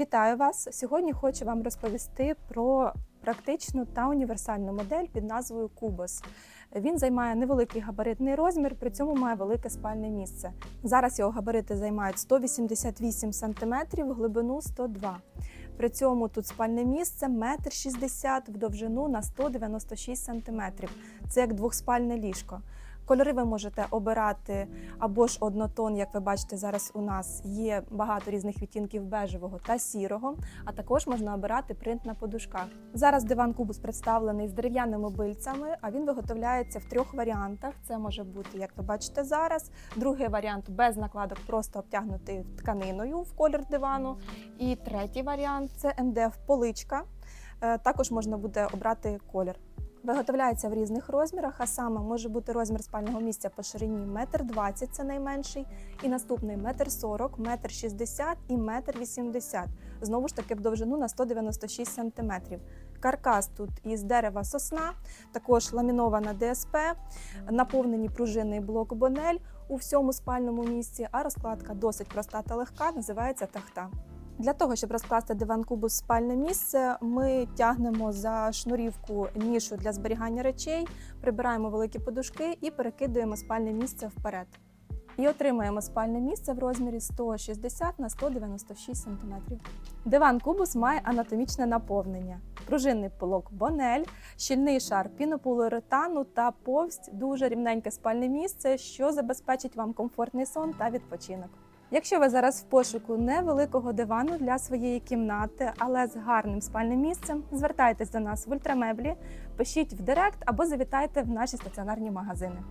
Вітаю вас! Сьогодні хочу вам розповісти про практичну та універсальну модель під назвою Кубос. Він займає невеликий габаритний розмір, при цьому має велике спальне місце. Зараз його габарити займають 188 см, глибину 102 При цьому тут спальне місце 1,60 м в довжину на 196 см. Це як двохспальне ліжко. Кольори ви можете обирати або ж однотон, як ви бачите, зараз у нас є багато різних відтінків бежевого та сірого, а також можна обирати принт на подушках. Зараз диван кубус представлений з дерев'яними бильцями, а він виготовляється в трьох варіантах. Це може бути, як ви бачите зараз. Другий варіант без накладок, просто обтягнутий тканиною в колір дивану. І третій варіант це МДФ поличка. Е, Також можна буде обрати колір. Виготовляється в різних розмірах, а саме може бути розмір спального місця по ширині 1,20 м, це найменший, і наступний 1,40 м, 1,60 м і 1,80 м. Знову ж таки в довжину на 196 см. Каркас тут із дерева сосна, також ламінована ДСП, наповнені пружинний блок бонель у всьому спальному місці, а розкладка досить проста та легка, називається тахта. Для того, щоб розкласти диван кубус в спальне місце, ми тягнемо за шнурівку нішу для зберігання речей, прибираємо великі подушки і перекидуємо спальне місце вперед. І отримаємо спальне місце в розмірі 160 на 196 см. Диван кубус має анатомічне наповнення, пружинний полок бонель, щільний шар пінополіуретану та повсть дуже рівненьке спальне місце, що забезпечить вам комфортний сон та відпочинок. Якщо ви зараз в пошуку невеликого дивану для своєї кімнати, але з гарним спальним місцем, звертайтесь до нас в ультрамеблі, пишіть в директ або завітайте в наші стаціонарні магазини.